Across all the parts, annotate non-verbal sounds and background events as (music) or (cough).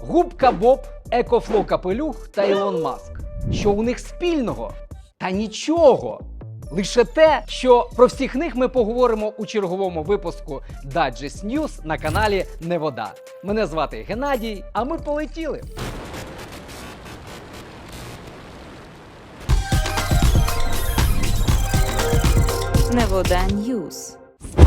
Губка Боб, Екофло Капелюх та Ілон Маск. Що у них спільного? Та нічого. Лише те, що про всіх них ми поговоримо у черговому випуску Digest News на каналі Невода. Мене звати Геннадій, а ми полетіли. Невода Ньюс.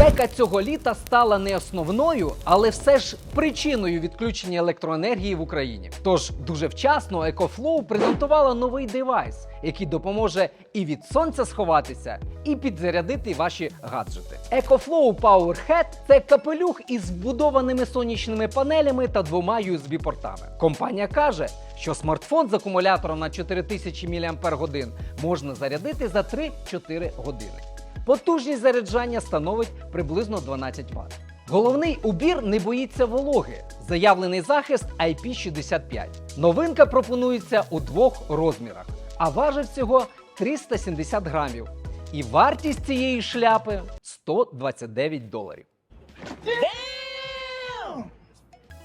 Спека цього літа стала не основною, але все ж причиною відключення електроенергії в Україні. Тож дуже вчасно EcoFlow презентувала новий девайс, який допоможе і від сонця сховатися, і підзарядити ваші гаджети. EcoFlow Power це капелюх із вбудованими сонячними панелями та двома USB-портами. Компанія каже, що смартфон з акумулятором на 4000 мАч можна зарядити за 3-4 години. Потужність заряджання становить приблизно 12 Вт. Головний убір не боїться вологи. Заявлений захист IP65. Новинка пропонується у двох розмірах, а важить всього 370 грамів. І вартість цієї шляпи 129 доларів.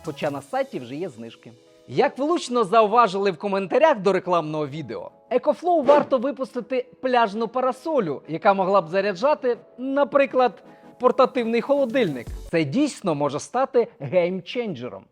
Хоча на сайті вже є знижки. Як влучно зауважили в коментарях до рекламного відео, EcoFlow варто випустити пляжну парасолю, яка могла б заряджати, наприклад, портативний холодильник. Це дійсно може стати геймченджером.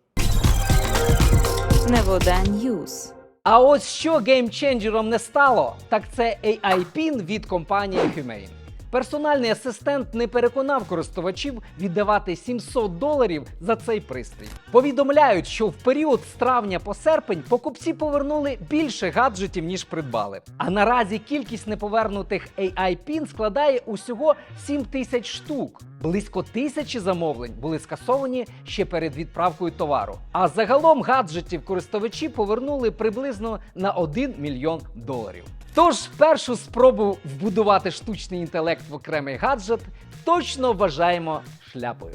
Невода Ньюс. А ось що геймченджером не стало, так це AI-PIN від компанії Humane. Персональний асистент не переконав користувачів віддавати 700 доларів за цей пристрій. Повідомляють, що в період з травня по серпень покупці повернули більше гаджетів, ніж придбали. А наразі кількість неповернутих AI-PIN складає усього 7 тисяч штук. Близько тисячі замовлень були скасовані ще перед відправкою товару. А загалом гаджетів користувачі повернули приблизно на 1 мільйон доларів. Тож першу спробу вбудувати штучний інтелект в окремий гаджет точно вважаємо шляпою.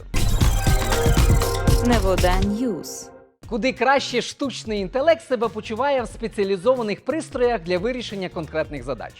Невода Ньюс. Куди краще штучний інтелект себе почуває в спеціалізованих пристроях для вирішення конкретних задач.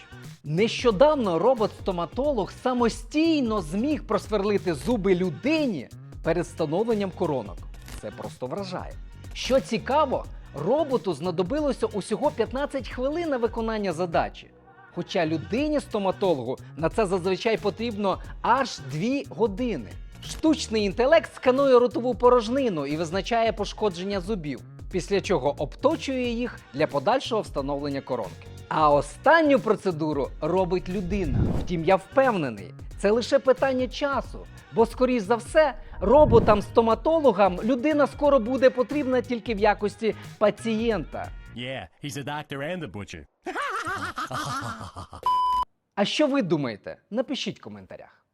Нещодавно робот-стоматолог самостійно зміг просверлити зуби людині перед встановленням коронок. Це просто вражає. Що цікаво, роботу знадобилося усього 15 хвилин на виконання задачі. Хоча людині-стоматологу на це зазвичай потрібно аж 2 години. Штучний інтелект сканує ротову порожнину і визначає пошкодження зубів, після чого обточує їх для подальшого встановлення коронки. А останню процедуру робить людина. Втім, я впевнений, це лише питання часу. Бо, скоріш за все, роботам-стоматологам людина скоро буде потрібна тільки в якості пацієнта. Yeah, he's a doctor and a butcher. (laughs) А що ви думаєте? Напишіть в коментарях.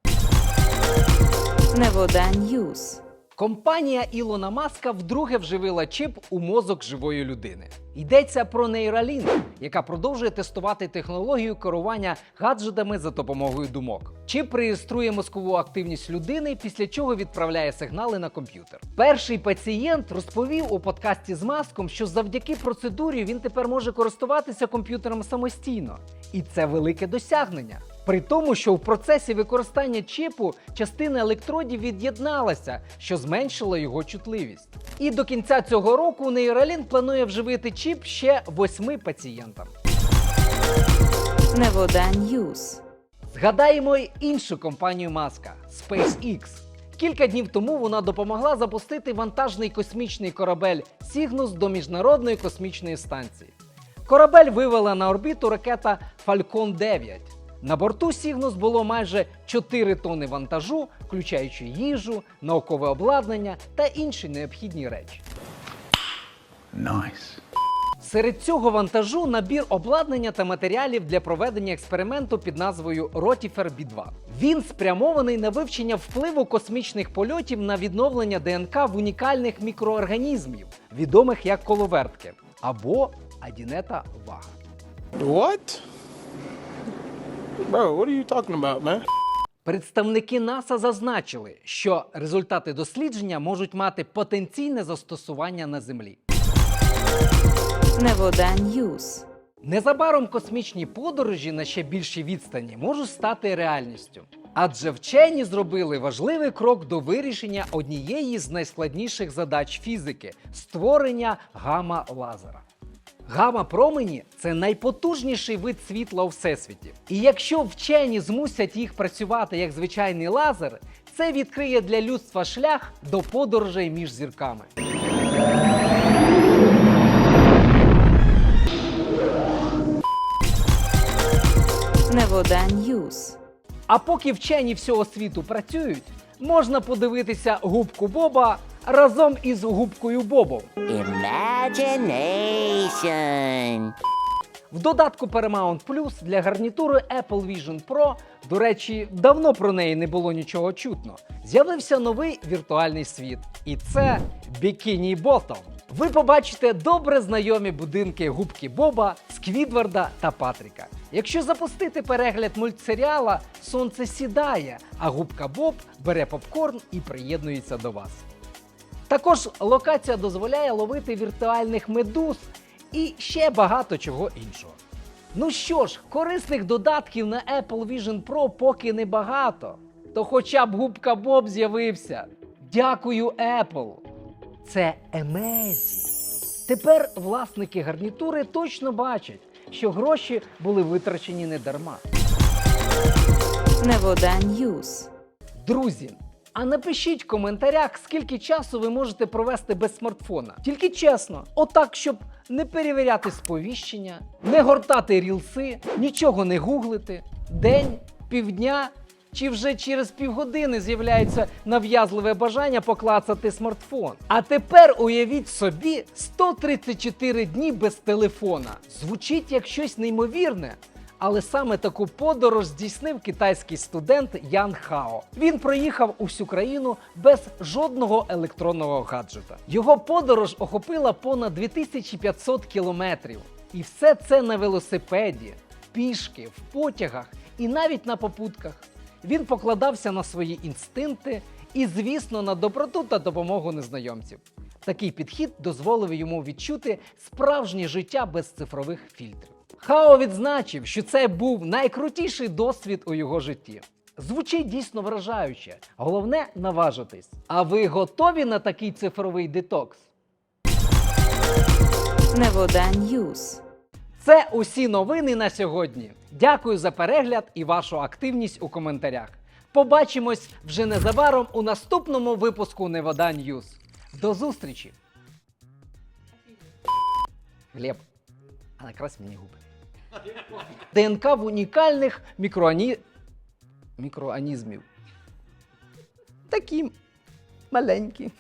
Невода Ньюс. Компанія Ілона Маска вдруге вживила чип у мозок живої людини. Йдеться про нейралінк, яка продовжує тестувати технологію керування гаджетами за допомогою думок. Чип реєструє мозкову активність людини, після чого відправляє сигнали на комп'ютер. Перший пацієнт розповів у подкасті з маском, що завдяки процедурі він тепер може користуватися комп'ютером самостійно. І це велике досягнення. При тому, що в процесі використання чипу частина електродів від'єдналася, що зменшило його чутливість. І до кінця цього року Нейралінк планує вживити чіп ще восьми пацієнтам. Невода Ньюс. Згадаємо й іншу компанію Маска SpaceX. Кілька днів тому вона допомогла запустити вантажний космічний корабель Cygnus до міжнародної космічної станції. Корабель вивела на орбіту ракета Falcon 9. На борту Cygnus було майже 4 тонни вантажу, включаючи їжу, наукове обладнання та інші необхідні речі. Nice. Серед цього вантажу набір обладнання та матеріалів для проведення експерименту під назвою Rotifer B2. Він спрямований на вивчення впливу космічних польотів на відновлення ДНК в унікальних мікроорганізмів, відомих як коловертки або адінета вага. What? Bro, what are you talking about, man? Представники НАСА зазначили, що результати дослідження можуть мати потенційне застосування на Землі. Невода Ньюс. Незабаром космічні подорожі на ще більші відстані можуть стати реальністю. Адже вчені зробили важливий крок до вирішення однієї з найскладніших задач фізики створення гама-лазера. Гама-промені це найпотужніший вид світла у всесвіті. І якщо вчені змусять їх працювати як звичайний лазер, це відкриє для людства шлях до подорожей між зірками. Невода News. А поки вчені всього світу працюють, можна подивитися губку Боба разом із губкою Бобом. Imagination. В додатку Paramount Plus для гарнітури Apple Vision Pro, до речі, давно про неї не було нічого чутно. З'явився новий віртуальний світ, і це Bikini Bottom. Ви побачите добре знайомі будинки губки Боба, Сквідварда та Патріка. Якщо запустити перегляд мультсеріала, сонце сідає, а губка Боб бере попкорн і приєднується до вас. Також локація дозволяє ловити віртуальних медуз і ще багато чого іншого. Ну що ж, корисних додатків на Apple Vision Pro поки небагато. То хоча б губка Боб з'явився. Дякую, Apple. Це amazing. Тепер власники гарнітури точно бачать, що гроші були витрачені не дарма. Невода News. Друзі, а напишіть в коментарях, скільки часу ви можете провести без смартфона. Тільки чесно, отак, щоб не перевіряти сповіщення, не гортати рілси, нічого не гуглити. День, півдня чи вже через півгодини з'являється нав'язливе бажання поклацати смартфон. А тепер уявіть собі 134 дні без телефона. Звучить як щось неймовірне. Але саме таку подорож здійснив китайський студент Ян Хао. Він проїхав усю країну без жодного електронного гаджета. Його подорож охопила понад 2500 кілометрів. І все це на велосипеді, пішки, в потягах і навіть на попутках. Він покладався на свої інстинкти і, звісно, на доброту та допомогу незнайомців. Такий підхід дозволив йому відчути справжнє життя без цифрових фільтрів. Хао відзначив, що це був найкрутіший досвід у його житті. Звучить дійсно вражаюче. Головне наважитись. А ви готові на такий цифровий детокс? Невода News. Це усі новини на сьогодні. Дякую за перегляд і вашу активність у коментарях. Побачимось вже незабаром у наступному випуску Невода Ньюз. До зустрічі! Глеб, а накрась мені губи. ДНК в унікальних мікроані... мікроанізмів. Такі маленькі.